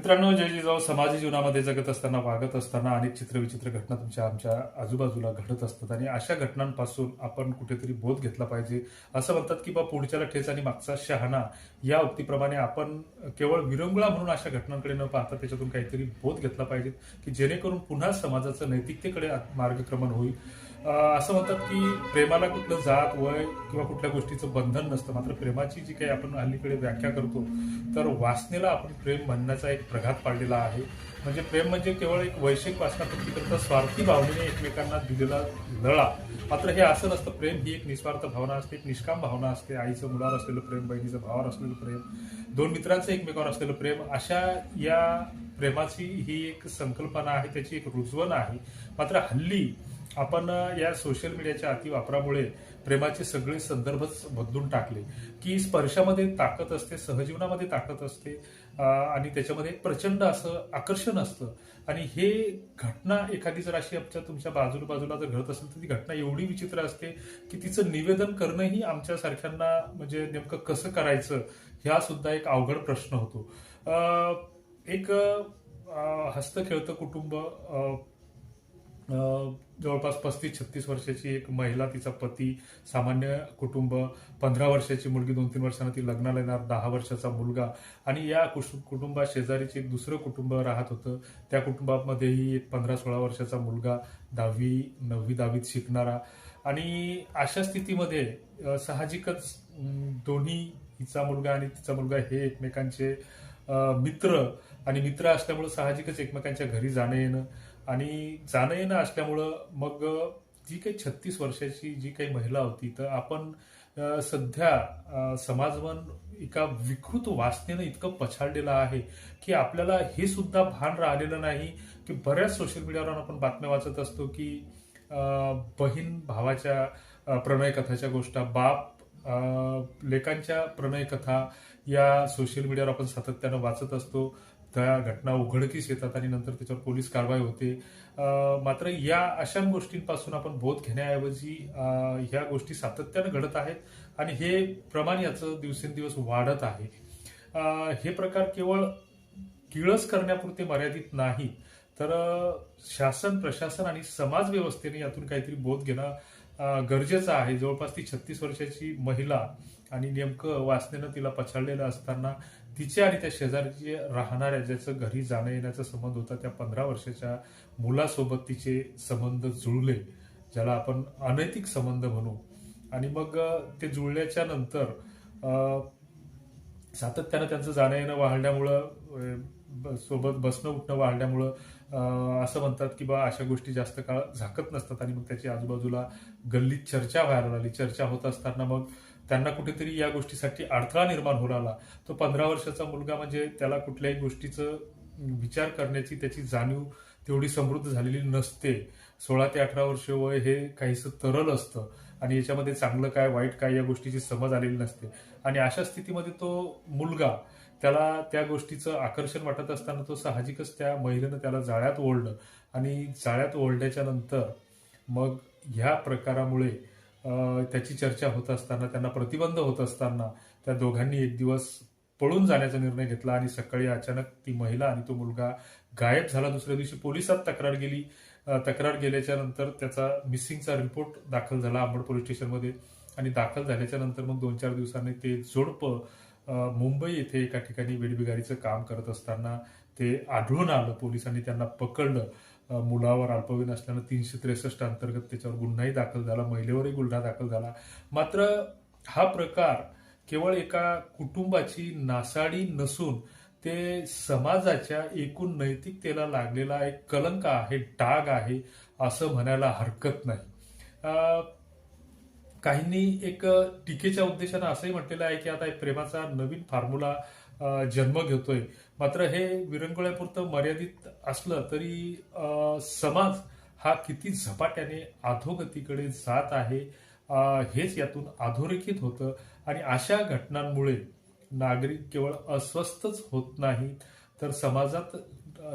मित्रांनो जय जिजाऊ समाज जीवनामध्ये जगत असताना वागत असताना अनेक चित्रविचित्र घटना तुमच्या आमच्या आजूबाजूला घडत असतात आणि अशा घटनांपासून आपण कुठेतरी बोध घेतला पाहिजे. असं म्हणतात की बा पुढच्याला ठेच आणि मागचा शहाणा या उक्तीप्रमाणे आपण केवळ विरंगुळा म्हणून अशा घटनांकडे न पाहता त्याच्यातून काहीतरी बोध घेतला पाहिजे की जेणेकरून पुन्हा समाजाचं नैतिकतेकडे मार्गक्रमण होईल. असं म्हणतात की प्रेमाला कुठलं जात वय किंवा कुठल्या गोष्टीचं बंधन नसतं. मात्र प्रेमाची जी काही आपण हल्लीकडे व्याख्या करतो तर वासनेला आपण प्रेम म्हणण्याचा एक प्रघात पाडलेला आहे. म्हणजे प्रेम म्हणजे केवळ एक वैश्विक वासनापूर्तीकरता स्वार्थी भावनेने एकमेकांना दिलेला लळा. मात्र हे असं नसतं. प्रेम ही एक निस्वार्थ भावना असते एक निष्काम भावना असते. आईचं मुलावर असलेलं प्रेम बहिणीचं भावावर असलेलं प्रेम दोन मित्रांचं एकमेकावर असलेलं प्रेम अशा या प्रेमाची ही एक संकल्पना आहे त्याची एक रुजवण आहे. मात्र हल्ली आपण या सोशल मीडियाच्या अतिवापरामुळे प्रेमाचे सगळे संदर्भच बदलून टाकले. की स्पर्शामध्ये ताकद असते सहजीवनामध्ये ताकद असते आणि त्याच्यामध्ये प्रचंड असं आकर्षण असतं. आणि हे घटना एखादी जर अशी आमच्या तुमच्या बाजूला बाजूला जर घडत असेल तर ती घटना एवढी विचित्र असते की तिचं निवेदन करणंही आमच्यासारख्यांना म्हणजे नेमकं कसं करायचं ह्या सुद्धा एक अवघड प्रश्न होतो. एक हस्त हस्तखेळतं कुटुंब जवळपास पस्तीस छत्तीस वर्षाची एक महिला तिचा पती सामान्य कुटुंब पंधरा वर्षाची मुलगी दोन तीन वर्षांना ती लग्नाला येणार दहा वर्षाचा मुलगा. आणि या कुश- शेजारीचे एक दुसरं कुटुंब राहत होतं. त्या कुटुंबामध्येही एक पंधरा सोळा वर्षाचा मुलगा दहावी नववी दहावीत शिकणारा. आणि अशा स्थितीमध्ये साहजिकच दोन्ही हिचा मुलगा आणि तिचा मुलगा हे एकमेकांचे मित्र. आणि मित्र असल्यामुळे साहजिकच एकमेकांच्या घरी जाणं येणं आणि जाणं येणं असल्यामुळं मग जी काही छत्तीस वर्षाची जी काही महिला होती तर आपण सध्या समाजवन एका विकृत वासनेनं इतकं पछाडलेलं आहे की आपल्याला हे सुद्धा भान राहिलेलं नाही की बऱ्याच सोशल मीडियावर आपण बातम्या वाचत असतो की बहीण भावाच्या प्रणयकथाच्या गोष्टी बाप अ, लेकांच्या प्रणयकथा या सोशल मीडियावर आपण सातत्यानं वाचत असतो. त्या घटना उघडकीस येतात आणि नंतर त्याच्यावर पोलीस कारवाई होते. मात्र या अशा गोष्टींपासून आपण बोध घेण्याऐवजी ह्या गोष्टी सातत्यानं घडत आहेत आणि हे प्रमाण याचं दिवसेंदिवस वाढत आहे. हे प्रकार केवळ किळस करण्यापुरते मर्यादित नाही तर शासन प्रशासन आणि समाज व्यवस्थेने यातून काहीतरी बोध घेणं गरजेचं आहे. जवळपास ती छत्तीस वर्षाची महिला आणि नेमकं वासनेनं तिला पछाडलेलं असताना तिच्या आणि त्या शेजारची राहणाऱ्या ज्याचं घरी जाणं येण्याचा संबंध होता त्या पंधरा वर्षाच्या मुलासोबत तिचे संबंध जुळले ज्याला आपण अनैतिक संबंध म्हणू. आणि मग ते जुळल्याच्या नंतर सातत्यानं त्यांचं जाणं येणं वाढल्यामुळं सोबत बसणं उठणं वाढल्यामुळं असं म्हणतात की बा अशा गोष्टी जास्त काळ झाकत नसतात आणि मग त्याची आजूबाजूला गल्लीत चर्चा व्हायला लागली. चर्चा होत असताना मग त्यांना कुठेतरी या गोष्टीसाठी अडथळा निर्माण होऊ लागला. तो पंधरा वर्षाचा मुलगा म्हणजे त्याला कुठल्याही गोष्टीचं विचार करण्याची त्याची जाणीव तेवढी समृद्ध झालेली नसते. सोळा ते अठरा वर्ष वय हे काहीसं तरल असतं आणि याच्यामध्ये चांगलं काय वाईट काय या गोष्टीची समज आलेली नसते. आणि अशा स्थितीमध्ये तो मुलगा त्याला त्या गोष्टीचं आकर्षण वाटत असताना तो साहजिकच त्या महिलेनं त्याला जाळ्यात ओढलं. आणि जाळ्यात ओढल्याच्या नंतर मग ह्या प्रकारामुळे त्याची चर्चा होत असताना त्यांना प्रतिबंध होत असताना त्या दोघांनी एक दिवस पळून जाण्याचा निर्णय घेतला आणि सकाळी अचानक ती महिला आणि तो मुलगा गायब झाला. दुसऱ्या दिवशी पोलिसात तक्रार गेली. तक्रार गेल्याच्यानंतर त्याचा मिसिंगचा रिपोर्ट दाखल झाला अंबड पोलीस स्टेशनमध्ये. आणि दाखल झाल्याच्यानंतर मग दोन चार दिवसांनी ते जोडपं मुंबई येथे एका ठिकाणी वेडबिगारीचं काम करत असताना ते आढळून आलं. पोलिसांनी त्यांना पकडलं. मुलावर अल्पवयीन असल्यानं तीनशे त्रेसष्ट अंतर्गत त्याच्यावर गुन्हाही दाखल झाला. महिलेवरही गुन्हा दाखल झाला. मात्र हा प्रकार केवळ एका कुटुंबाची नासाडी नसून ते समाजाच्या एकूण नैतिकतेला लागलेला एक कलंक आहे डाग आहे असं म्हणायला हरकत नाही. काहींनी एक टीकेच्या उद्देशानं असंही म्हटलेलं आहे की आता एक प्रेमाचा नवीन फॉर्म्युला जन्म घेतोय. मात्र हे विरंगुळ्यापुरतं मर्यादित असलं तरी समाज हा किती झपाट्याने अधोगतीकडे जात आहे हेच यातून अधोरेखित होतं. आणि अशा घटनांमुळे नागरिक केवळ अस्वस्थच होत नाहीत तर समाजात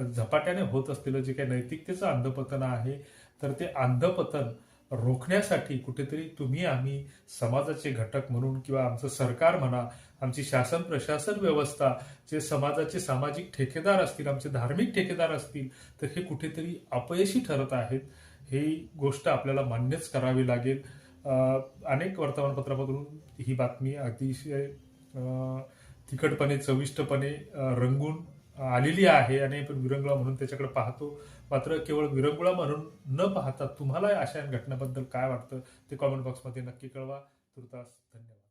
झपाट्याने होत असलेलं जे काही नैतिकतेचं अंधपतन आहे तर ते अंधपतन रोखण्यासाठी कुठेतरी तुम्ही आम्ही समाजाचे घटक म्हणून किंवा आमचं सरकार म्हणा आमची शासन प्रशासन व्यवस्था जे समाजाचे सामाजिक ठेकेदार असतील आमचे धार्मिक ठेकेदार असतील तर हे कुठेतरी अपयशी ठरत आहेत. ही गोष्ट आपल्याला मान्यच करावी लागेल. अनेक वर्तमानपत्रामधून ही बातमी अतिशय तिखटपणे चविष्टपणे रंगून आलेली आहे आणि आपण विरंगुळा म्हणून त्याच्याकडे पाहतो. मात्र केवळ विरंगुळा म्हणून न पाहता तुम्हाला अशा घटनेबद्दल काय वाटतं ते कॉमेंट बॉक्समध्ये नक्की कळवा. तुर्तास धन्यवाद.